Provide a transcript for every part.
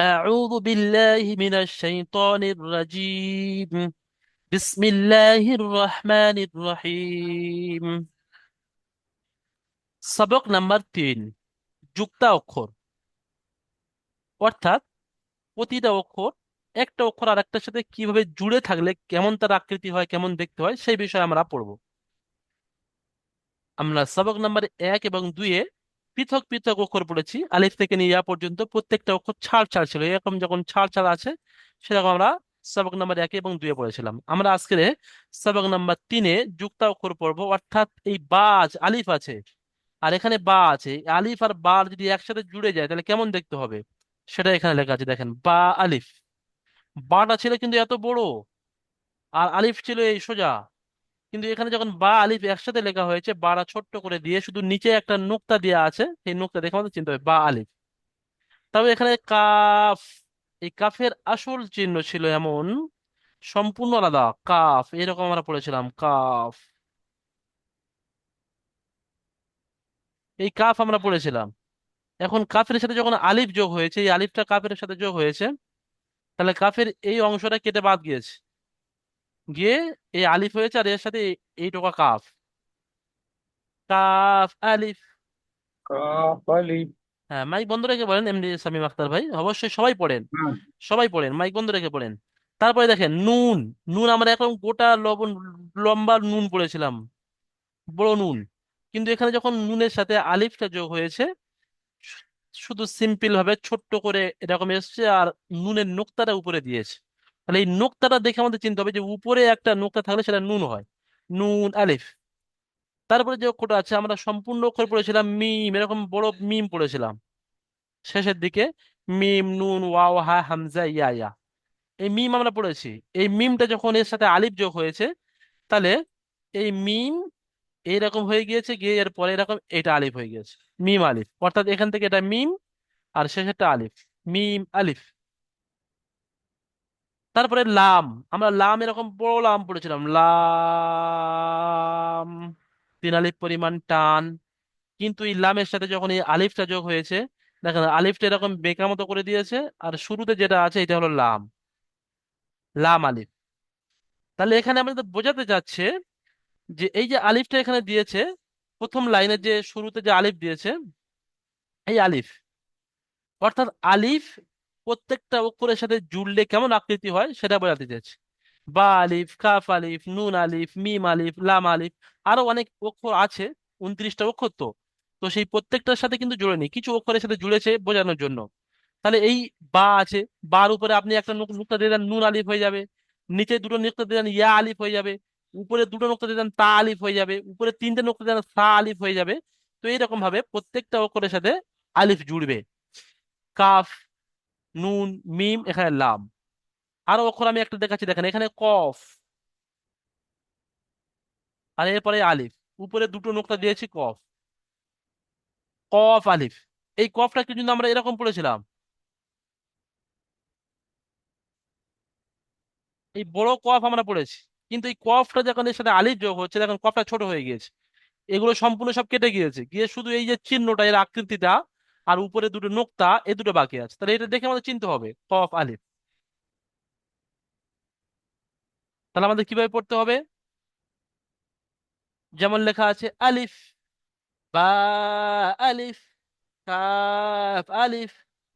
أعوذ بالله من الشيطان الرجيم بسم الله الرحمن الرحيم সবক নাম্বার তিন যুক্তা অক্ষর অর্থাৎ প্রতিটা অক্ষর একটা অক্ষর আর একটার সাথে কিভাবে জুড়ে থাকলে কেমন তার আকৃতি হয় কেমন দেখতে হয় সেই বিষয়ে আমরা পড়বো আমরা সবক নাম্বার এক এবং দুইয়ে পৃথক পৃথক অক্ষর পড়েছি। আলিফ থেকে নিয়ে ইয়া পর্যন্ত প্রত্যেকটা অক্ষর ছাড় ছাড় ছিল। এরকম যখন ছাড় ছাড় আছে, সেরকম আমরা সবক নাম্বার একে এবং দুয়ে পড়েছিলাম। আমরা আজকে সবক নাম্বার তিনে যুক্তা অক্ষর পড়ব, অর্থাৎ এই বাজ আলিফ আছে। আর এখানে বা আছে। আলিফ আর বা যদি একসাথে জুড়ে যায়, তাহলে কেমন দেখতে হবে? সেটা এখানে লেখা আছে, দেখেন, বা, আলিফ। বাটা ছিল কিন্তু এত বড়। আর আলিফ ছিল এই সোজা। কিন্তু এখানে যখন বা, আলিফ একসাথে লেখা হয়েছে বাটা ছোট্ট করে দিয়ে শুধু নিচে একটা নোক্তা দেওয়া আছে, সেই নোক্তা দেখে আমাদের চিনতে হবে, বা, আলিফ। তবে এখানে কাফ, এই কাফের আসল চিহ্ন ছিল এমন, সম্পূর্ণ আলাদা, কাফ, এরকম আমরা পড়েছিলাম, কাফ। এই কাফ আমরা পড়েছিলাম। এখন কাফের সাথে যখন আলিফ যোগ হয়েছে, এই আলিফটা কাফের সাথে যোগ হয়েছে, তাহলে কাফের এই অংশটা কেটে বাদ গিয়েছে। গিয়ে এই আলিফ হয়েছে আর এর সাথে এই- টোকা কাফ। কাফ আলিফ। কাফ আলিফ। হ্যাঁ মাইক বন্ধ রেখে বলেন এমডি সামিম আখতার ভাই। অবশ্যই সবাই পড়েন। হ্যাঁ। সবাই পড়েন মাইক বন্ধ রেখে পড়েন। তারপরে দেখেন নুন। নুন আমরা এখন গোটা লবণ লম্বা নুন পড়েছিলাম। বড় নুন। কিন্তু এখানে যখন নুনের সাথে আলিফটা যোগ হয়েছে শুধু সিম্পল ভাবে ছোট্ট করে এরকম এসছে আর নুনের নোক্তাটা উপরে দিয়েছে। তাহলে এই নোক্তাটা দেখে আমাদের চিনতে হবে যে উপরে একটা নোক্তা থাকলে সেটা নুন হয়। নুন, আলিফ। তারপরে যে অক্ষরটা আছে, আমরা সম্পূর্ণ অক্ষর পড়েছিলাম মিম, এরকম বড় মিম পড়েছিলাম। শেষের দিকে মিম, নুন, ওয়াও, হা, হামজা, ইয়া ইয়া। এই মিম আমরা পড়েছি। এই মিমটা যখন এর সাথে আলিফ যোগ হয়েছে, তাহলে এই মিম এইরকম হয়ে গিয়েছে, গিয়ে এর পরে এরকম এটা আলিফ হয়ে গিয়েছে। মিম, আলিফ। অর্থাৎ এখান থেকে এটা মিম, আর শেষেরটা আলিফ। মিম, আলিফ। তারপরে লাম, আমরা লাম এরকম বড় লাম পড়েছিলাম। লাম তিন আলিফ পরিমাণ টান। কিন্তু এই লামের সাথে যখন এই আলিফটা যোগ হয়েছে, দেখেন আলিফটা এরকম বেঁকা মতো করে দিয়েছে, আর শুরুতে যেটা আছে, এটা হলো লাম। লাম আলিফ। তাহলে এখানে আমাদের বোঝাতে চাচ্ছে যে এই যে আলিফটা এখানে দিয়েছে, প্রথম লাইনে যে শুরুতে যে আলিফ দিয়েছে, এই আলিফ। অর্থাৎ আলিফ প্রত্যেকটা অক্ষরের সাথে জুড়লে কেমন আকৃতি হয় সেটা বোঝাতে চাইছে। বা আলিফ, কাফ আলিফ, নুন আলিফ, মিম আলিফ, লাম আলিফ, আরও অনেক অক্ষর আছে, উনত্রিশটা অক্ষর তো। তো সেই প্রত্যেকটার সাথে কিন্তু জুড়ে নেই। কিছু অক্ষরের সাথে জুড়েছে বোঝানোর জন্য। তাহলে এই বা আছে, বার উপরে আপনি একটা নুক- নুক্তা দিয়ে দেন, নুন আলিফ হয়ে যাবে। নিচে দুটো নুক্তা দিয়ে দেন, ইয়া আলিফ হয়ে যাবে। উপরে দুটো নুক্তা দিয়ে দেন, তা আলিফ হয়ে যাবে। উপরে তিনটে নুক্তা দিয়ে দেন, সা আলিফ হয়ে যাবে। তো এইরকম ভাবে প্রত্যেকটা অক্ষরের সাথে আলিফ জুড়বে। কাফ নুন, মিম, এখানে লাম। আরও অক্ষর আমি একটা দেখাচ্ছি, দেখেন, এখানে কফ। আর এরপরে আলিফ, উপরে দুটো নোক্তা দিয়েছি, কফ। কফ, আলিফ। এই কফটা কিন্তু আমরা এরকম পড়েছিলাম? এই বড় কফ আমরা পড়েছি, কিন্তু এই কফটা যখন এর সাথে আলিফ যোগ হচ্ছে, দেখুন কফটা ছোট হয়ে গিয়েছে। এগুলো সম্পূর্ণ সব কেটে গিয়েছে। গিয়ে শুধু এই যে চিহ্নটা, এর আকৃতিটা আর উপরে দুটো নোক্তা, এ দুটো বাকি আছে। তাহলে এটা দেখে আমাদের চিনতে হবে কফ আলিফ। তাহলে আমাদের কীভাবে পড়তে হবে? যেমন লেখা আছে, আলিফ, বা, আলিফ, কাফ, আলিফ,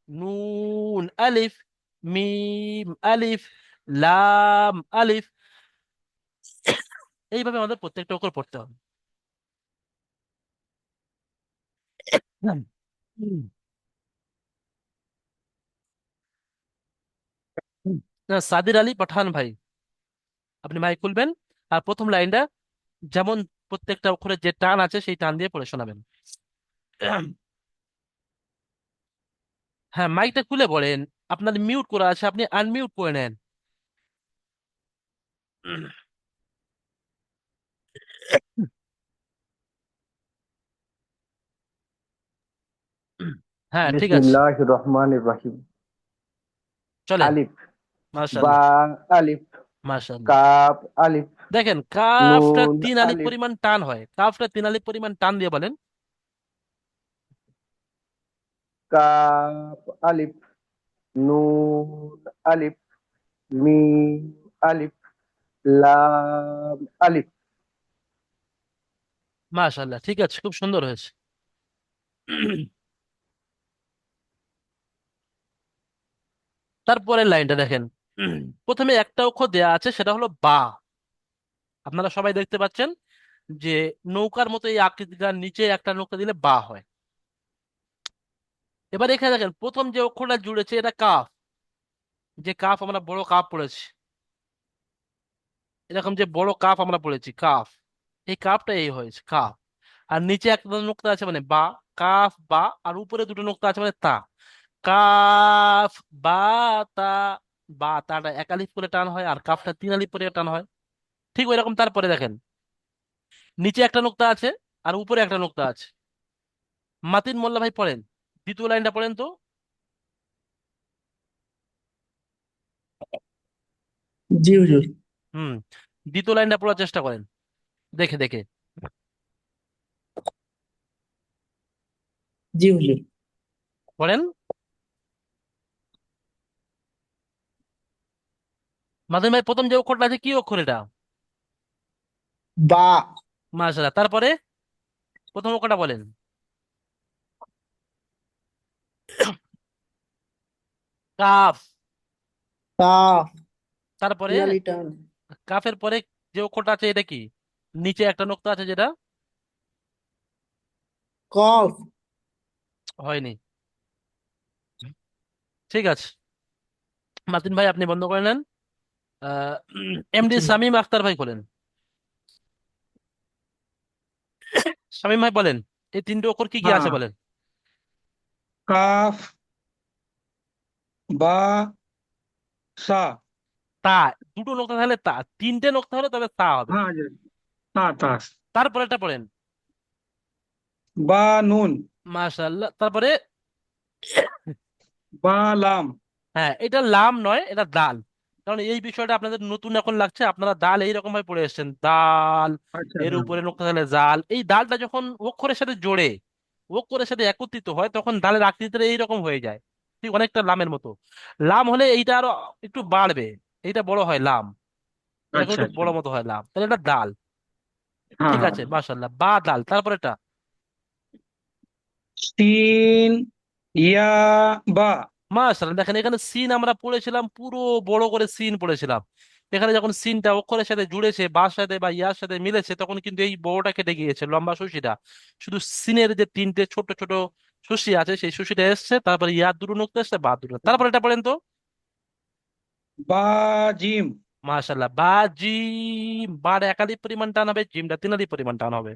নুন, আলিফ, মিম, আলিফ, লাম, আলিফ। এইভাবে আমাদের প্রত্যেকটা অক্ষর পড়তে হবে। না, সাদির আলী পাঠান ভাই। আপনি মাইক খুলবেন আর প্রথম লাইনটা যেমন প্রত্যেকটা অক্ষরের যে টান আছে সেই টান দিয়ে পড়ে শোনাবেন। হ্যাঁ মাইকটা খুলে বলেন। আপনার মিউট করা আছে আপনি আনমিউট করে নেন। হ্যাঁ ঠিক আছে। বিসমিল্লাহির রহমানির রহিম। চলেন। আলিফ। মাশাআল্লাহ। বা আলিফ। মাশাআল্লাহ। কাফ আলিফ। দেখেন কাফটা নুন তিন আলিফ আলিফ। পরিমাণ টান হয়। কাফটা তিন আলিফ পরিমাণ টান দিয়ে বলেন। কাফ আলিফ। নুন আলিফ। মিম আলিফ। লাম আলিফ। মাশাআল্লাহ ঠিক আছে খুব সুন্দর হয়েছে। তারপরের লাইনটা দেখেন। প্রথমে একটা অক্ষর দেয়া আছে সেটা হলো বা। আপনারা সবাই দেখতে পাচ্ছেন যে নৌকার মতো এই আকৃতিটার নিচে একটা নৌকা দিলে বা হয়। এবার এখানে দেখেন প্রথম যে অক্ষরটা জুড়েছে এটা কাফ। যে কাফ আমরা বড় কাফ পড়েছি। এরকম যে বড় কাফ আমরা পড়েছি কাফ। এই কাফটা এই হয়েছে কাফ। আর নিচে একটা নোক্তা আছে মানে বা কাফ বা। আর উপরে দুটো নোক্তা আছে মানে তা। কাফ বা তা বা তাটা এক আলিফ করে টান হয় আর কাফটা তিন আলিফ করে টান হয়। ঠিক ওই রকম তারপরে দেখেন। নিচে একটা নোক্তা আছে আর উপরে একটা নোক্তা আছে। মাতিন মোল্লা ভাই পড়েন। দ্বিতীয় লাইনটা পড়েন তো। জি হুজুর। হুম দ্বিতীয় লাইনটা পড়ার চেষ্টা করেন। দেখে দেখে। জি হুজুর। পড়েন? মাতিন ভাই প্রথম যে অক্ষরটা আছে কি অক্ষর এটা? বা। মাশাআল্লাহ। তারপরে প্রথম অক্ষরটা বলেন। কাফ। কাফ। তারপরে কাফের পরে যে অক্ষরটা আছে এটা কি? নিচে একটা নোক্তা আছে যেটা? কফ। হয়নি। ঠিক আছে। মাতিন ভাই আপনি বন্ধ করে নেন। এমডি শামীম আখতার ভাই বলেন। শামীম ভাই বলেন এই তিনটে অক্ষর কি কি আছে হ্যাঁ বলেন? কাফ বা সা। তা দুটো নোক্তা থাকলে তা তিনটে নোক্তা হলে তবে তা হবে। হ্যাঁ তা তা। তারপরেটা পড়েন। বা নুন। মাশাআল্লাহ তারপরে বা লাম। হ্যাঁ এটা লাম নয় এটা দাল। কারণ এই বিষয়টা আপনাদের নতুন এখন লাগছে আপনারা দাল এইরকম ভাবে পড়ে এসেছেন। দাল আচ্ছা এর হ্যাঁ উপরে নোক্তা থাকলে জাল এই দালটা যখন অক্ষরের সাথে জোড়ে অক্ষরের সাথে একত্রিত হয় তখন দালের আকৃতিটা এইরকম হয়ে যায় ঠিক অনেকটা লামের মতো। লাম হলে এইটা আরও একটু বাড়বে এইটা বড় হয় লাম। আচ্ছা একটু আচ্ছা। বড় মতো হয় লাম। তাহলে এটা দাল হ্যাঁ ঠিক হ্যাঁ। আছে মাশাআল্লাহ। বা দাল তারপর এটা। সিন ইয়া বা। মাশাআল্লাহ দেখেন এখানে সিন আমরা পড়েছিলাম পুরো বড় করে সিন পড়েছিলাম। এখানে যখন সিনটা অক্ষরের সাথে জুড়েছে বার সাথে বা ইয়ার সাথে মিলেছে তখন কিন্তু এই বড়টা কেটে গিয়েছে লম্বা সুশিটা শুধু সিনের যে তিনটে ছোট ছোট সুশি আছে সেই সুশিটা এসছে তারপরে ইয়ার দুটো নোক্তা এসছে বা দুটো। তারপরে এটা পড়েন তো। বা জিম। মাশাআল্লাহ বা জিম। বার একাধিক পরিমাণ টান হবে জিমটা তিনাধিক পরিমাণ টান হবে।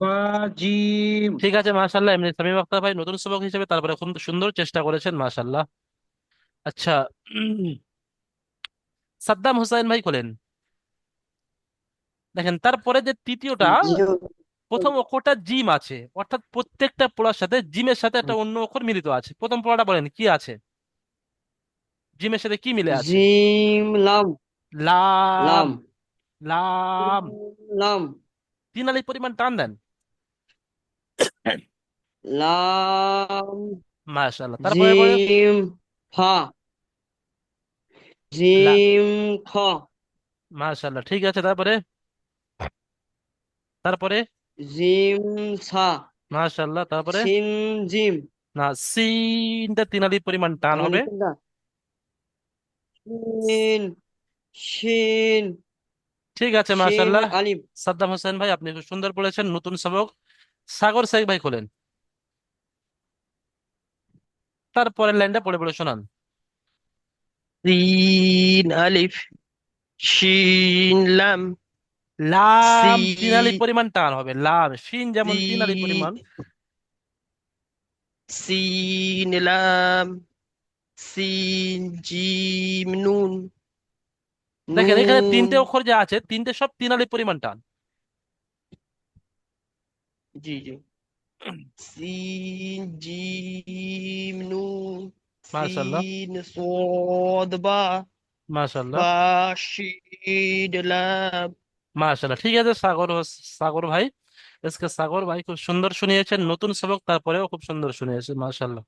বা জিম ঠিক আছে মাশাআল্লাহ। এমনি সামিম আখতার ভাই নতুন সবক হিসেবে তারপরে খুব সুন্দর চেষ্টা করেছেন মাশাআল্লাহ। আচ্ছা সাদ্দাম হোসেন ভাই খোলেন। দেখেন তারপরে যে তৃতীয়টা প্রথম অক্ষরটা জিম আছে। অর্থাৎ প্রত্যেকটা পড়ার সাথে জিমের সাথে একটা অন্য অক্ষর মিলিত আছে। প্রথম পড়াটা বলেন কি আছে? জিমের সাথে কি মিলে আছে? জিম লাম। লাম। লাম। লাম। লাম। তিন আলিফ পরিমাণ টান দেন। লাম মাশাআল্লাহ। তারপরে পরে জিম ফা। লা জিম খ। মাশাআল্লাহ ঠিক আছে। তারপরে? তারপরে? জিম সা। মাশাআল্লাহ তারপরে? সিন জিম। না সিনটা তিন আলিফ পরিমাণ টান হবে। শিন শিন ঠিক আছে মাশাআল্লাহ। আলিফ। সাদ্দাম হোসেন ভাই আপনি খুব সুন্দর পড়েছেন নতুন সবক। সাগর শেখ ভাই খোলেন। তারপরের লাইনটা পড়ে পড়ে শোনান। সিন আলিফ শিন লাম। লাম তিন আলিফ পরিমাণ টান হবে। লাম শিন যেমন তিন আলিফ পরিমাণ। সিন লাম। সিন জিম নুন। দেখেন এখানে তিনটে অক্ষর যা আছে তিনটে সব তিন আলিফ পরিমাণ টান। জি জি। সিন জিম নুন মাশাআল্লাহ। সিন সদ বা মাশাআল্লাহ। বা শিদ লাম। মাশাআল্লাহ। ঠিক আছে সাগর সাগর ভাই। আজকে সাগর ভাই খুব সুন্দর শুনিয়েছেন নতুন সবক তারপরেও খুব সুন্দর শুনিয়েছে মাশাআল্লাহ।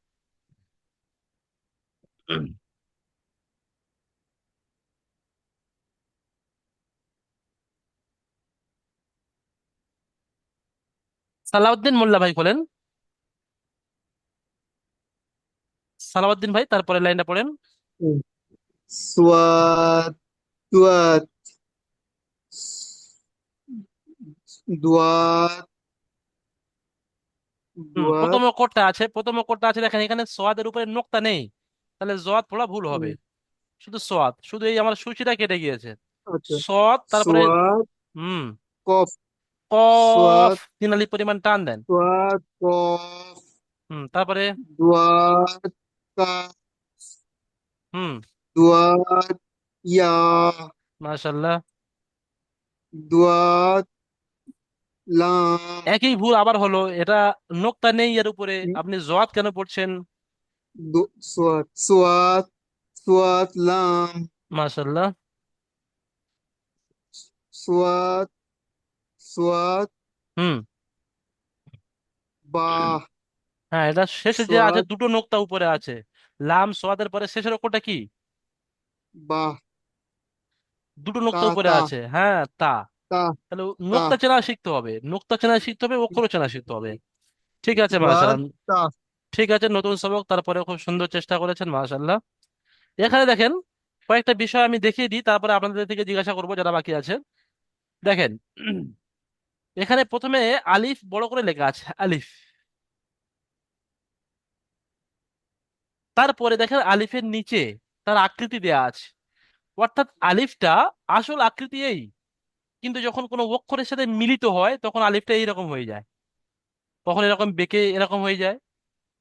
সালাউদ্দিন মোল্লা ভাই বলেন। সালাউদ্দিন ভাই তারপরে লাইনটা পড়েন। সোয়াত দুয়াত দুয়াত প্রথম অক্ষরটা আছে প্রথম অক্ষরটা আছে দেখেন এখানে সোয়াদের উপরে নোক্তা নেই। তাহলে জোয়াদ পড়া ভুল হবে। শুধু সোয়াদ শুধু এই আমার সূচিটা কেটে গিয়েছে। আচ্ছা। সদ তারপরে হুম। কফ। কফ তিন আলিফ পরিমাণ টান দেন হুম তারপরে হুম দুয়াত ইয়া মাশাল্লাহ দুয়াত লাম একই ভুল আবার হলো এটা নোক্তা নেই এর উপরে আপনি জোয়াত কেন পড়ছেন মাশাল্লাহ সোয়াত সোয়াত হুম। বা হ্যাঁ এটা শেষে যে আছে সোয়াদ। দুটো নোক্তা উপরে আছে। লাম সোয়াদের পরে শেষের অক্ষরটা কি? বা দুটো নোক্তা তা, উপরে তা। আছে। হ্যাঁ তা। তা তাহলে নোক্তা চেনা শিখতে হবে। নোক্তা চেনা শিখতে হবে অক্ষরও চেনা শিখতে হবে। ঠিক আছে মাশাল্লাহ ওয়াত তা। ঠিক আছে নতুন সবক তারপরে খুব সুন্দর চেষ্টা করেছেন মাশাল্লাহ এখানে দেখেন কয়েকটা বিষয় আমি দেখিয়ে দিই তারপরে আপনাদের থেকে জিজ্ঞাসা করব যারা বাকি আছে দেখেন এখানে প্রথমে আলিফ বড় করে লেখা আছে, আলিফ। তারপরে দেখেন আলিফের নিচে তার আকৃতি দেয়া আছে। অর্থাৎ আলিফটা আসল আকৃতি এই, কিন্তু যখন কোনো অক্ষরের সাথে মিলিত হয়, তখন আলিফটা এইরকম হয়ে যায়। কখন এরকম বেঁকে এরকম হয়ে যায়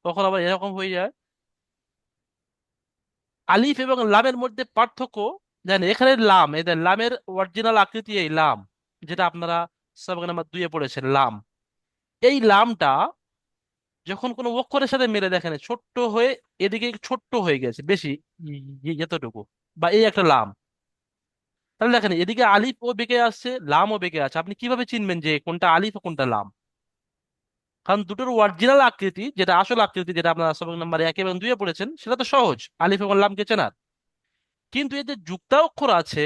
কখন আবার এরকম হয়ে যায়। আলিফ এবং লামের মধ্যে পার্থক্য, জানেন এখানে লাম এদের লামের অরিজিনাল আকৃতি এই লাম, যেটা আপনারা সবক নাম্বার দুইয়ে পড়েছেন লাম। এই লামটা যখন কোনো অক্ষরের সাথে মেলে দেখেন ছোট্ট হয়ে এদিকে ছোট্ট হয়ে গেছে, বেশি এতটুকু। বা এই একটা লাম। তাহলে দেখেন, এদিকে আলিফ ও বেঁকে আসছে, লাম ও বেঁকে আছে। আপনি কীভাবে চিনবেন যে কোনটা আলিফ ও কোনটা লাম? কারণ দুটোর অরিজিনাল আকৃতি, যেটা আসল আকৃতি, যেটা আপনারা সবক নাম্বার এক এবং দুইয়ে পড়েছেন, সেটা তো সহজ। আলিফ এবং লামকে চেনার। কিন্তু যে যুক্তাক্ষর আছে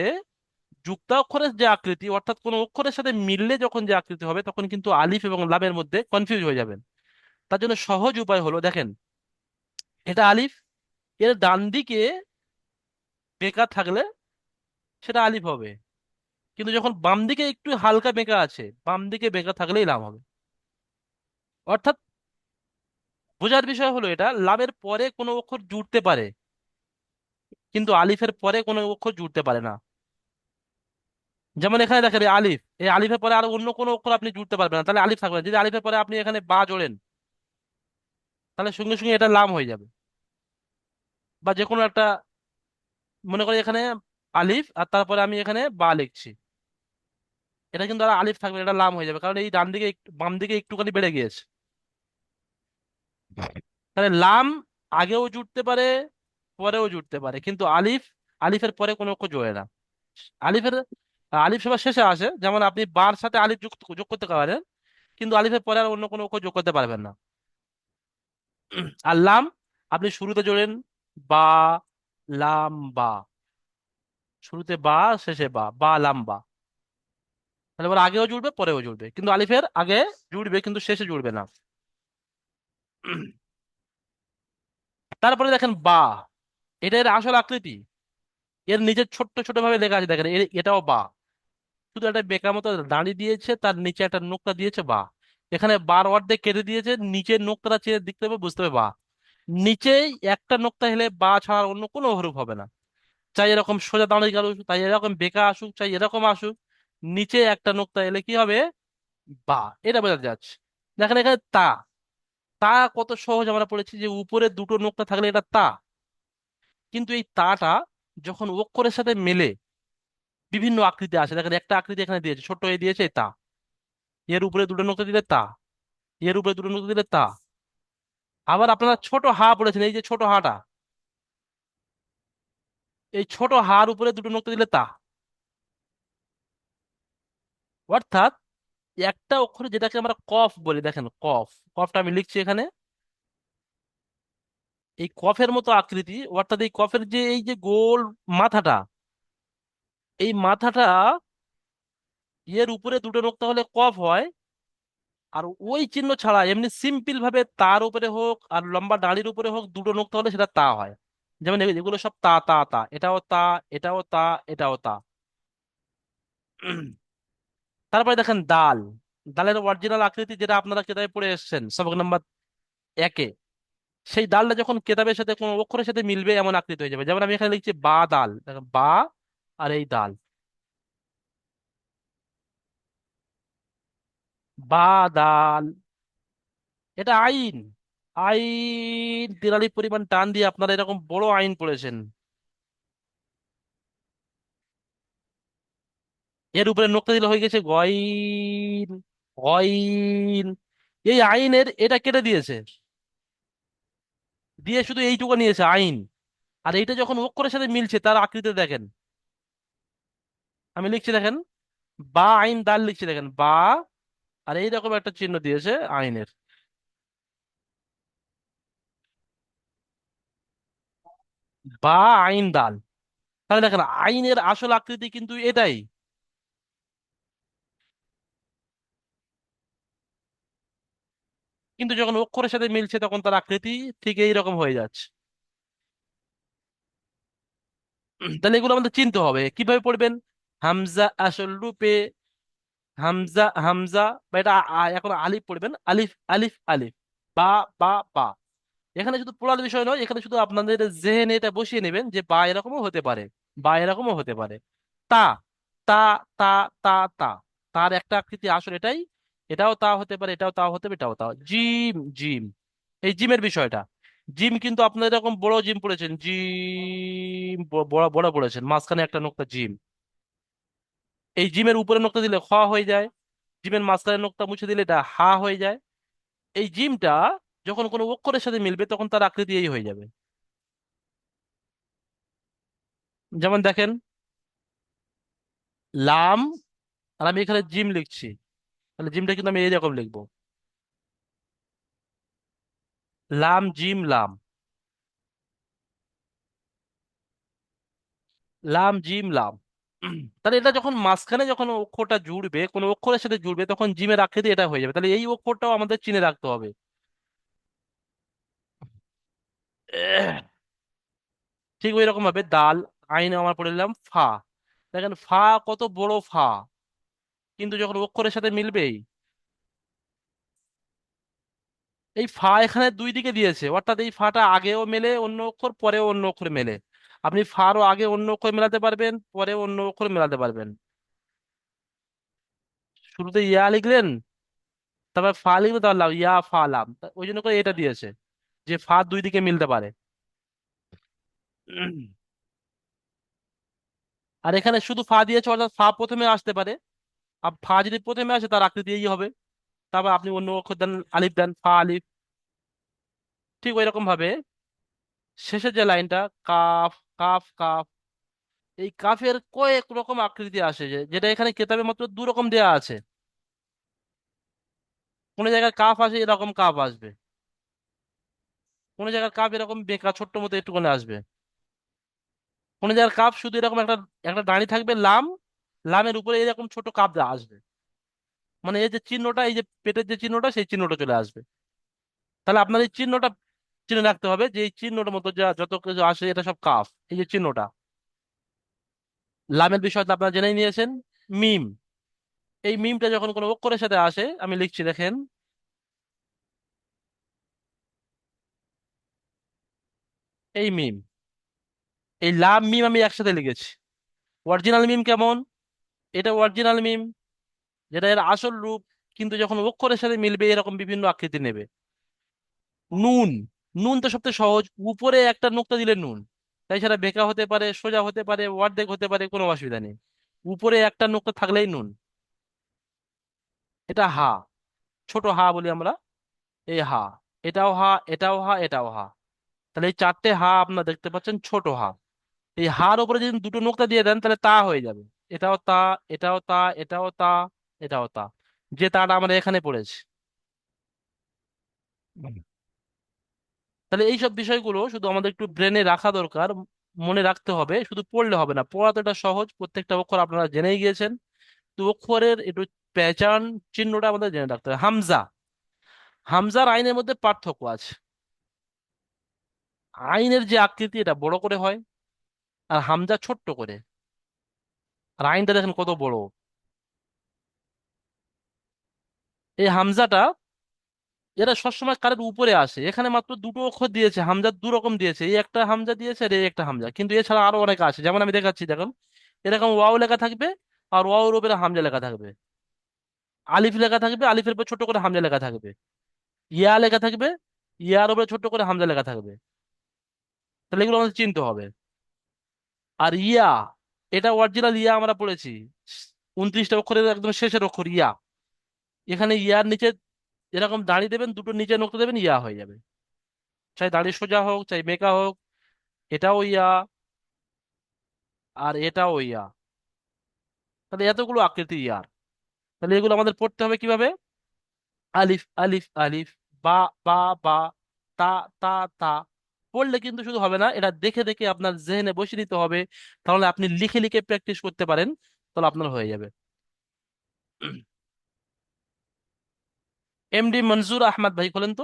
যুক্তাক্ষরের যে আকৃতি, অর্থাৎ কোন অক্ষরের সাথে মিললে যখন যে আকৃতি হবে, তখন কিন্তু আলিফ এবং লামের মধ্যে কনফিউজ হয়ে যাবেন। তার জন্য সহজ উপায় হলো, দেখেন, এটা আলিফ, এর ডান দিকে বেঁকা থাকলে সেটা আলিফ হবে। কিন্তু যখন বাম দিকে একটু হালকা বেঁকা আছে, বাম দিকে বেঁকা থাকলেই লাম হবে। অর্থাৎ বোঝার বিষয় হলো এটা লামের পরে কোনো অক্ষর জুড়তে পারে, কিন্তু আলিফের পরে কোনো অক্ষর জুড়তে পারে না। যেমন এখানে দেখেন, এই আলিফ, এই আলিফের পরে আর অন্য কোনো অক্ষর আপনি জুড়তে পারবেন না। তাহলে আলিফ থাকবে না। যদি আলিফের পরে আপনি এখানে বা জোড়েন, তাহলে সঙ্গে সঙ্গে এটা লাম হয়ে যাবে। বা যে কোনো একটা, মনে করি এখানে আলিফ, আর তারপরে আমি এখানে বা লিখছি। এটা কিন্তু আর আলিফ থাকবে এটা লাম হয়ে যাবে। কারণ এই ডান দিকে বাম দিকে একটুখানি বেড়ে গিয়েছে। তাহলে লাম আগেও জুড়তে পারে, পরেও জুড়তে পারে। কিন্তু আলিফ, আলিফের পরে কোনো অক্ষর জোড়ে না। আলিফের আলিফ সবার শেষে আসে, যেমন আপনি বার সাথে আলিফ যুক্ত, যোগ করতে পারেন, কিন্তু আলিফের পরে আর অন্য কোনো অক্ষর যোগ করতে পারবেন না। আর লাম, আপনি শুরুতে জোড়েন, বা, লাম, বা। শুরুতে বা, শেষে বা বা, লাম, বা। তাহলে এবার আগেও জুড়বে, পরেও জুড়বে, কিন্তু আলিফের আগে জুড়বে, কিন্তু শেষে জুড়বে না। তারপরে দেখেন বা, এটা এর আসল আকৃতি। এর নিচে ছোট্ট ছোট ভাবে লেখা আছে, দেখেন এটাও বা। শুধু একটা বেকার মতো দাঁড়িয়ে দিয়েছে, তার নিচে একটা নোকতা দিয়েছে বা এখানে বার অর্ধেক কেটে দিয়েছে নিচের নোকতাটা চেয়ে দেখতে হবে বুঝতে হবে বা নিচেই একটা নোকতা হেলে বা ছাড়া অন্য কোনো হরফ হবে না। চাই এরকম সোজা দাঁড়িয়ে গেল তাই এরকম বেকা আসুক, চাই এরকম আসুক, নিচে একটা নোকতা এলে কি হবে? বা, এটা বোঝা যাচ্ছে। দেখেন এখানে তা তা কত সহজ আমরা পড়েছি যে উপরে দুটো নোকতা থাকলে এটা তা। কিন্তু এই তাটা যখন অক্ষরের সাথে মেলে বিভিন্ন আকৃতি আছে। দেখেন একটা আকৃতি এখানে দিয়েছে ছোট হয়ে দিয়েছে তা। এর উপরে দুটো নোকতা দিলে তা, এর উপরে দুটো নোকতা দিলে তা। আবার আপনারা ছোট হা বলেছেন, এই যে ছোট হাটা। এই ছোট হার উপরে দুটো নোকতা দিলে তা। অর্থাৎ একটা অক্ষরে যেটাকে আমরা কফ বলি, দেখেন কফ, কফটা আমি লিখছি এখানে। এই কফের মতো আকৃতি, অর্থাৎ এই কফের যে, এই যে গোল মাথাটা এই মাথাটা এর উপরে দুটো নোক্তা হলে কফ হয়, আর ওই চিহ্ন ছাড়া এমনি সিম্পল ভাবে তার উপরে হোক আর লম্বা দাড়ির উপরে হোক দুটো নোক্তা হলে সেটা তা হয়। যেমন এগুলো সব তা তা তা, এটাও তা এটাও তা এটাও তা। তারপরে দেখেন দাল দালের অরিজিনাল আকৃতি যেটা আপনারা কেতাবে পড়ে এসেছেন, সবক নাম্বার একে। সেই ডালটা যখন কেতাবের সাথে কোনো অক্ষরের সাথে মিলবে এমন আকৃতি হয়ে যাবে। যেমন আমি এখানে লিখছি বা দাল দেখেন বা আর এই দাল। বা দাল এটা আইন। আইন তিরালি পরিমাণ টান দিয়ে আপনারা এরকম বড় আইন পড়েছেন এর উপরে নোক্তা দিলে হয়ে গেছে গইন গইন। এই আইনের এটা কেটে দিয়েছে। দিয়ে শুধু এইটুকু নিয়েছে আইন। আর এইটা যখন অক্ষরের সাথে মিলছে তার আকৃতি দেখেন। আমি লিখছি দেখেন, বা আইন দাল লিখছি দেখেন, বা, আর এইরকম একটা চিহ্ন দিয়েছে আইনের। বা আইন দাল। তাহলে দেখেন, আইনের আসল আকৃতি কিন্তু এটাই। কিন্তু যখন অক্ষরের সাথে মিলছে তখন তার আকৃতি ঠিক এইরকম হয়ে যাচ্ছে। তাহলে এগুলো আমাদের চিনতে হবে, কীভাবে পড়বেন? হামজা আসল রূপে হামজা হামজা, বা এটা এখন আলিফ পড়বেন, আলিফ আলিফ আলিফ, বা বা বা। এখানে শুধু পড়ার বিষয় নয়, এখানে শুধু আপনাদের জেহেনে এটা বসিয়ে নেবেন যে বা এরকমও হতে পারে, বা এরকমও হতে পারে। তা তা তা তা তা, তার একটা আকৃতি আসলে এটাই, এটাও তা হতে পারে, এটাও তা হতে পারে, এটাও তা জিম জিম, এই জিমের বিষয়টা। জিম কিন্তু আপনারা এরকম বড় জিম পড়েছেন, জিম বড় বড় পড়েছেন, মাঝখানে একটা নোক্তা জিম। এই জিমের উপরে নোক্তা দিলে খ হয়ে যায়, জিমের মাঝখানে নোক্তা মুছে দিলে এটা হা হয়ে যায়। এই জিমটা যখন কোনো অক্ষরের সাথে মিলবে তখন তার আকৃতি এই হয়ে যাবে। যেমন দেখেন, লাম, আর আমি এখানে জিম লিখছি। তাহলে জিমটা কিন্তু আমি এইরকম লিখব। লাম, জিম, লাম। লাম, জিম, লাম। তাহলে এটা যখন মাঝখানে যখন অক্ষরটা জুড়বে, কোনো অক্ষরের সাথে জুড়বে, তখন জিমের আকৃতি এটা হয়ে যাবে। তাহলে এই অক্ষরটাও আমাদের চিনে রাখতে হবে। ঠিক ওই রকম ভাবে দাল, আইন আমার পড়ে নিলাম, ফা। দেখেন, ফা কত বড় ফা। কিন্তু যখন অক্ষরের সাথে মিলবেই এই ফা এখানে দুই দিকে দিয়েছে। অর্থাৎ এই ফাটা আগেও মেলে, অন্য অক্ষর পরেও অন্য অক্ষর মেলে। আপনি ফারও আগে অন্য অক্ষর মেলাতে পারবেন, পরে অন্য অক্ষর মেলাতে পারবেন। শুরুতে ইয়া লিখলেন, তারপর ফা তারপর লাম ইয়া ফা লাম। ওই জন্য করে এটা দিয়েছে, যে ফা দুই দিকে মিলতে পারে। আর এখানে শুধু ফা দিয়েছে, অর্থাৎ ফা প্রথমে আসতে পারে। আর ফা যদি প্রথমে আসে, তার আকৃতি এই হবে। তারপর আপনি অন্য অক্ষর দেন, আলিফ দেন, ফা, আলিফ। ঠিক ওই রকম ভাবে শেষের যে লাইনটা, কাফ কাফ কাফ, এই কাফের কয়েক রকম আকৃতি আসে যেটা এখানে কেতাবে মাত্র দু রকম দেয়া আছে। কোন জায়গায় কাফ আসে, এরকম কাফ আসবে। কোন জায়গার কাপ এরকম বেঁকা, ছোট্ট মতো একটুখানি আসবে। কোন জায়গার কাপ শুধু এরকম একটা একটা দাঁড়িয়ে থাকবে, লাম, লামের উপরে এরকম ছোট কাপ আসবে। মানে এই যে চিহ্নটা, এই যে পেটের যে চিহ্নটা, সেই চিহ্নটা চলে আসবে। তাহলে আপনার এই চিহ্নটা চিনে রাখতে হবে যে এই চিহ্নটার মতো যা যত কিছু আসে এটা সব কাফ, এই যে চিহ্নটা। লামের বিষয়টা আপনারা জেনেই নিয়েছেন, মিম। এই মিমটা যখন কোনো অক্ষরের সাথে আসে, আমি লিখছি, দেখেন। এই মিম, এই লাম মিম আমি একসাথে লিখেছি। অরিজিনাল মিম কেমন? এটা অরিজিনাল মিম, যেটা এর আসল রূপ, কিন্তু যখন অক্ষরের সাথে মিলবে, এরকম বিভিন্ন আকৃতি নেবে। নুন নুন তো সবচেয়ে সহজ। উপরে একটা নোক্তা দিলে নুন। তাই সেটা বেঁকা হতে পারে, সোজা হতে পারে, অর্ধেক হতে পারে, কোনো অসুবিধা নেই। উপরে একটা নোক্তা থাকলেই নুন। এটা হা। ছোট হা বলি আমরা। এই হা। এটাও হা এটাও হা এটাও হা। তাহলে এই চারটে হা আপনারা দেখতে পাচ্ছেন, ছোট হা। এই হার উপরে যদি দুটো নোক্তা দিয়ে দেন, তাহলে তা হয়ে যাবে। এটাও তা এটাও তা এটাও তা এটাও তা। যে তাটা আমরা এখানে পড়েছি। তাহলে এইসব বিষয়গুলো শুধু আমাদের একটু ব্রেনে রাখা দরকার, মনে রাখতে হবে, শুধু পড়লে হবে না। পড়া তো এটা সহজ, প্রত্যেকটা অক্ষর আপনারা জেনেই গিয়েছেন। তো অক্ষরের একটু প্যাটার্ন চিহ্নটা আমাদের জেনে রাখতে হবে। হামজা। হামজার আইনের মধ্যে পার্থক্য আছে। আইনের যে আকৃতি, এটা বড় করে হয় আর হামজা ছোট্ট করে। আর আইনটা দেখেন কত বড়। এই হামজাটা এরা সবসময় কারের উপরে আসে। এখানে মাত্র দুটো অক্ষর দিয়েছে, হামজা দু রকম দিয়েছে। এই একটা হামজা দিয়েছে আর এই একটা হামজা। কিন্তু এছাড়া আরও অনেক আছে। যেমন আমি দেখাচ্ছি, দেখুন। এরকম ওয়াও লেখা থাকবে আর ওয়াওর উপরে হামজা লেখা থাকবে। আলিফ লেখা থাকবে, আলিফের উপর ছোট করে হামজা লেখা থাকবে। ইয়া লেখা থাকবে, ইয়ার উপরে ছোট করে হামজা লেখা থাকবে। তাহলে এগুলো আমাদের চিনতে হবে। আর ইয়া, এটা অরিজিনাল ইয়া আমরা পড়েছি। উনত্রিশটা অক্ষরের একদম শেষের অক্ষর ইয়া। এখানে ইয়ার নিচে এরকম দাঁড়িয়ে দেবেন, দুটো নিচে নোকতে দেবেন, ইয়া হয়ে যাবে। চাই দাড়ি সোজা হোক, চাই মেকা হোক, এটাও ইয়া আর এটাও ইয়া। তাহলে এতগুলো আকৃতি ইয়ার। তাহলে এগুলো আমাদের পড়তে হবে কীভাবে? আলিফ আলিফ আলিফ, বা বা বা, তা তা তা। পড়লে কিন্তু শুধু হবে না, এটা দেখে দেখে আপনার জেহেনে বসে নিতে হবে। তাহলে আপনি লিখে লিখে প্র্যাকটিস করতে পারেন, তাহলে আপনার হয়ে যাবে। এমডি মনজুর আহমদ ভাই খোলেন তো?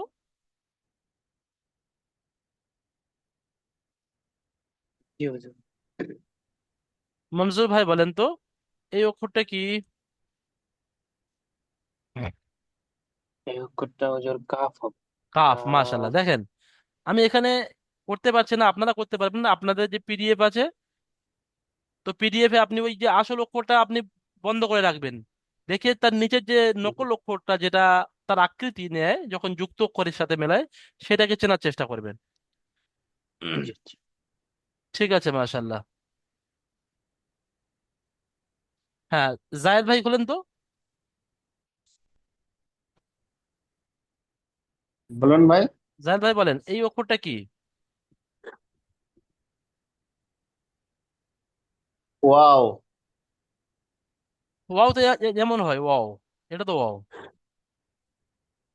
মনজুর ভাই বলেন তো এই অক্ষরটা কি? এই অক্ষরটা হুজুর কাফ হবে। দেখেন আমি এখানে করতে পারছি না আপনারা করতে পারবেন না আপনাদের যে পিডিএফ আছে তো পিডিএফ এ আপনি ওই যে আসল অক্ষরটা আপনি বন্ধ করে রাখবেন। দেখে তার নিচের যে নকল অক্ষরটা যেটা তার আকৃতি নেয় যখন যুক্ত অক্ষরের সাথে মেলায় সেটাকে চেনার চেষ্টা করবেন। ঠিক আছে মাশাল্লাহ হ্যাঁ জায়েদ ভাই বলেন তো? বলুন ভাই। জায়েদ ভাই বলেন এই অক্ষরটা কি? ওয়াও। ওয়াও তো যেমন হয় ওয়াও। এটা তো ওয়াও।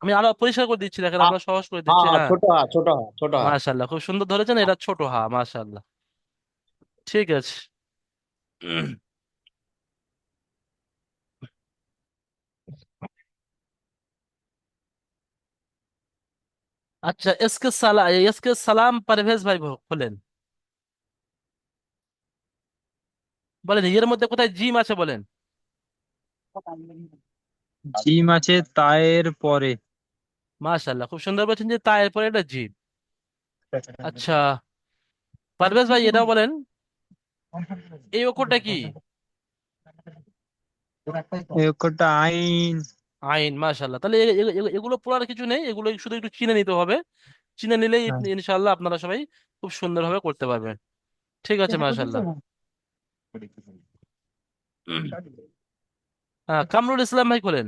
আমি আরও পরিষ্কার করে দিচ্ছি দেখেন আমরা সহজ করে দিচ্ছি হ্যাঁ। ছোট হা ছোট হা ছোট হা। মাশাল্লাহ খুব সুন্দর ধরেছেন এটা ছোট হা মাশাল্লাহ ঠিক আছে। আচ্ছা এসকে সালাম এসকে সালাম পারভেজ ভাই বলেন। বলেন এর মধ্যে কোথায় জিম আছে বলেন। জিম আছে তায়ের পরে। মাশাল্লাহ খুব সুন্দর বলছেন যে তা এরপরে এটা জিম আচ্ছা পারভেজ ভাই এটাও বলেন। এই অক্ষরটা কি? এই অক্ষরটা আইন। আইন মাশাল্লাহ তাহলে এগুলো পড়ার কিছু নেই এগুলো শুধু একটু চিনে নিতে হবে। চিনে নিলেই হ্যাঁ। ইনশাল্লাহ আপনারা সবাই খুব সুন্দরভাবে করতে পারবেন। ঠিক আছে মাশাল্লাহ হ্যাঁ কামরুল ইসলাম ভাই বলেন।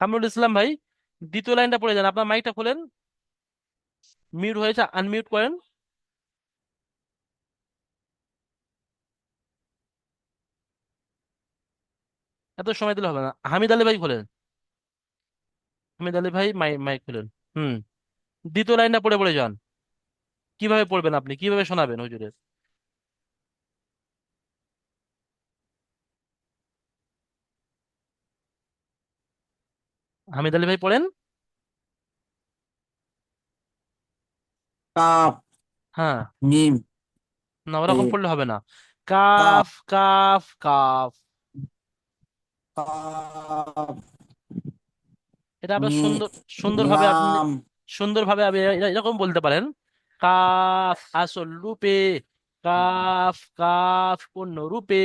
কামরুল ইসলাম ভাই, দ্বিতীয় লাইনটা পড়ে যান। আপনার মাইকটা খোলেন। মিউট হয়েছে, আনমিউট করেন। এত সময় দিলে হবে না। হামিদ আলী ভাই খোলেন। হামিদ আলী ভাই, মাই, মাইক খোলেন। হুম। দ্বিতীয় লাইনটা পড়ে পড়ে যান। কীভাবে পড়বেন আপনি? কীভাবে শোনাবেন হুজুরের? হামিদ আলী ভাই পড়েন? কাফ। হ্যাঁ। মিম। না ওরকম পড়লে হবে না। Calf calf. কাফ এটা আপনার সুন্দর সুন্দরভাবে আপনি সুন্দরভাবে আপনি এরকম বলতে পারেন। কাফ আসল রূপে কাফ কাফ অন্য রূপে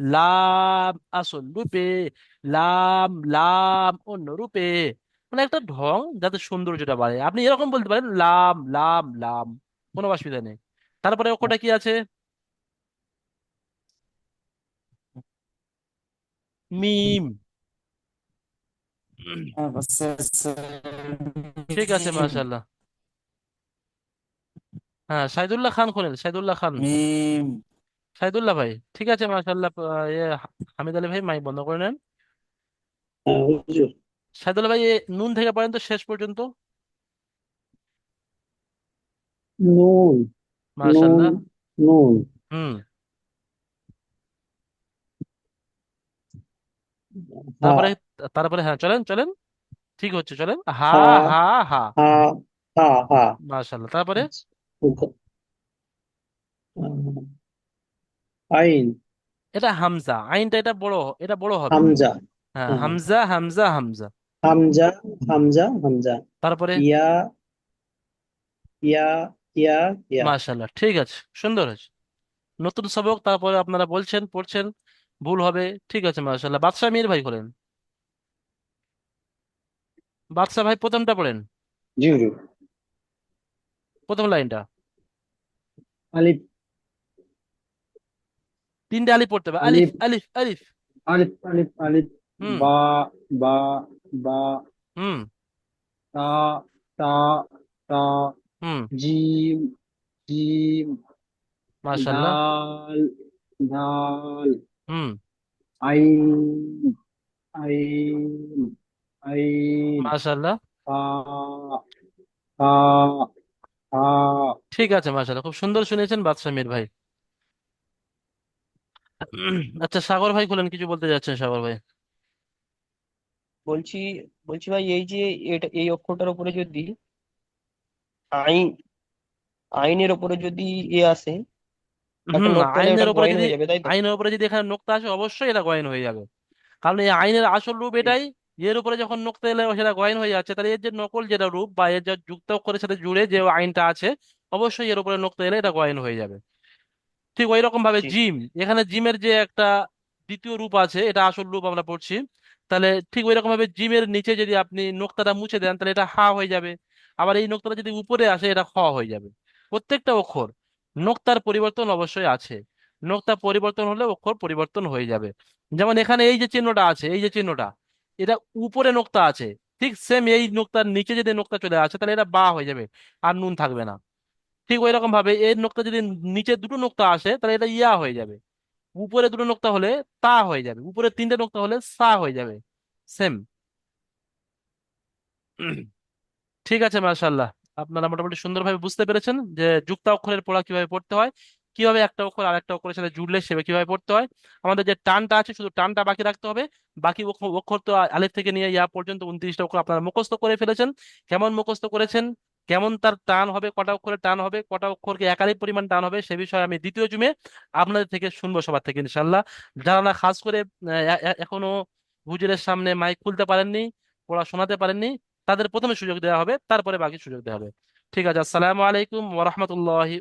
লাম আসল রূপে লাম লাম অন্য রূপে মানে একটা ঢং যাতে সৌন্দর্যটা বাড়ে। আপনি এরকম বলতে পারেন লাম লাম লাম। কোনো অসুবিধা নেই। তারপরে অক্ষরটা কি আছে? মিম। ঠিক আছে মিম মাশাল্লাহ হ্যাঁ সাইদুল্লাহ খান খোলেন সাইদুল্লাহ খান। মিম। সাইদুল্লাহ ভাই ঠিক আছে মাশাল্লাহ এ হামিদ আলী ভাই মাইক বন্ধ করে নেন। হ্যাঁ হুজুর সাইদুল্লাহ ভাই নুন থেকে পড়েন তো শেষ পর্যন্ত? নুন। নুন হুম। তারপরে তারপরে হ্যাঁ চলেন চলেন। ঠিক হচ্ছে চলেন। হা হা হা হা। হা হা হা। মাশাল্লাহ তারপরে? আইন। এটা হামজা আইনটা এটা বড় এটা বড় হবে। হামজা। হ্যাঁ। হামজা হামজা হামজা। হামজা হামজা হামজা। তারপরে? ইয়া ইয়া ইয়া ইয়া। মাশাল্লাহ ঠিক আছে সুন্দর হয়েছে নতুন সবক তারপরে আপনারা বলছেন পড়ছেন ভুল হবে ঠিক আছে মাশাল্লাহ বাদশাহ মীর ভাই করেন বাদশাহ ভাই প্রথমটা পড়েন। জি হুজুর প্রথম লাইনটা। আলিফ। তিনটে আলিফ পড়তে হবে। আলিফ। আলিফ আলিফ। আলিফ আলিফ আলিফ। বা বা বা হুম। তা তা তা হুম। জিম জিম মাশাল্লাহ দাল দাল হুম। আইন আইন আইন মাশাল্লাহ ফা ফা ফা ঠিক আছে মাশাল্লাহ খুব সুন্দর শুনেছেন বাদশাহ মীর ভাই। আচ্ছা সাগর ভাই বলেন কিছু বলতে যাচ্ছেন সাগর ভাই। বলছি বলছি ভাই এই যে এটা এই অক্ষরটার উপরে যদি আইন আইনের উপরে যদি এ আসে একটা নোক্তা হলে আইনের ওটা উপরে গয়েন যদি হয়ে যাবে তাই তো? আইনের উপরে যদি এখানে নোক্তা আসে অবশ্যই এটা গয়েন হয়ে যাবে। কারণ এই আইনের আসল রূপ এটাই এর উপরে যখন নোক্তা এলে সেটা গয়েন হয়ে যাচ্ছে তাহলে এর যে নকল যেটা রূপ বা এর যে যুক্ত অক্ষরের সাথে জুড়ে যে আইনটা আছে অবশ্যই এর উপরে নোক্তা এলে এটা গয়েন হয়ে যাবে। ঠিক ওই রকম ভাবে জি। জিম এখানে জিমের যে একটা দ্বিতীয় রূপ আছে এটা আসল রূপ আমরা পড়ছি। তাহলে ঠিক ওই রকম ভাবে জিমের নিচে যদি আপনি নোক্তাটা মুছে দেন, তাহলে এটা হা হয়ে যাবে। আবার এই নোক্তাটা যদি উপরে আসে, এটা খ হয়ে যাবে। প্রত্যেকটা অক্ষর, নোক্তার পরিবর্তন অবশ্যই আছে। নোক্তা পরিবর্তন হলে অক্ষর পরিবর্তন হয়ে যাবে। যেমন এখানে এই যে চিহ্নটা আছে, এই যে চিহ্নটা, এটা উপরে নোক্তা আছে, ঠিক সেম এই নোক্তার নিচে যদি নোক্তা চলে আসে, তাহলে এটা বা হয়ে যাবে, আর নুন থাকবে না। ঠিক ওই রকম ভাবে এর নোক্তা যদি নিচে দুটো নোক্তা আসে, তাহলে এটা ইয়া হয়ে যাবে। উপরে দুটো নোক্তা হলে তা হয়ে যাবে, উপরে তিনটে নোক্তা হলে সা হয়ে যাবে সেম ঠিক আছে মাশাল্লাহ আপনারা মোটামুটি সুন্দরভাবে বুঝতে পেরেছেন যে যুক্ত অক্ষরের পড়া কীভাবে পড়তে হয়, কীভাবে একটা অক্ষর আরেকটা অক্ষরের সাথে জুড়লে সেভাবে কীভাবে পড়তে হয়। আমাদের যে টানটা আছে শুধু টানটা বাকি রাখতে হবে, বাকি অক্ষর তো আলিফ থেকে নিয়ে ইয়া পর্যন্ত উনত্রিশটা অক্ষর আপনারা মুখস্থ করে ফেলেছেন। কেমন মুখস্থ করেছেন? কেমন তার টান হবে, কটা অক্ষরের টান হবে, কটা অক্ষরকে একাধিক পরিমাণ টান হবে, সে বিষয়ে আমি দ্বিতীয় জুমে আপনাদের থেকে শুনব সবার থেকে ইনশাল্লাহ যারা না খাস করে এখনও হুজুরের সামনে মাইক খুলতে পারেননি, পড়া শোনাতে পারেননি, তাদের প্রথমে সুযোগ দেওয়া হবে, তারপরে বাকি সুযোগ দেওয়া হবে। ঠিক আছে, আসসালামু আলাইকুম ওয়া রাহমাতুল্লাহি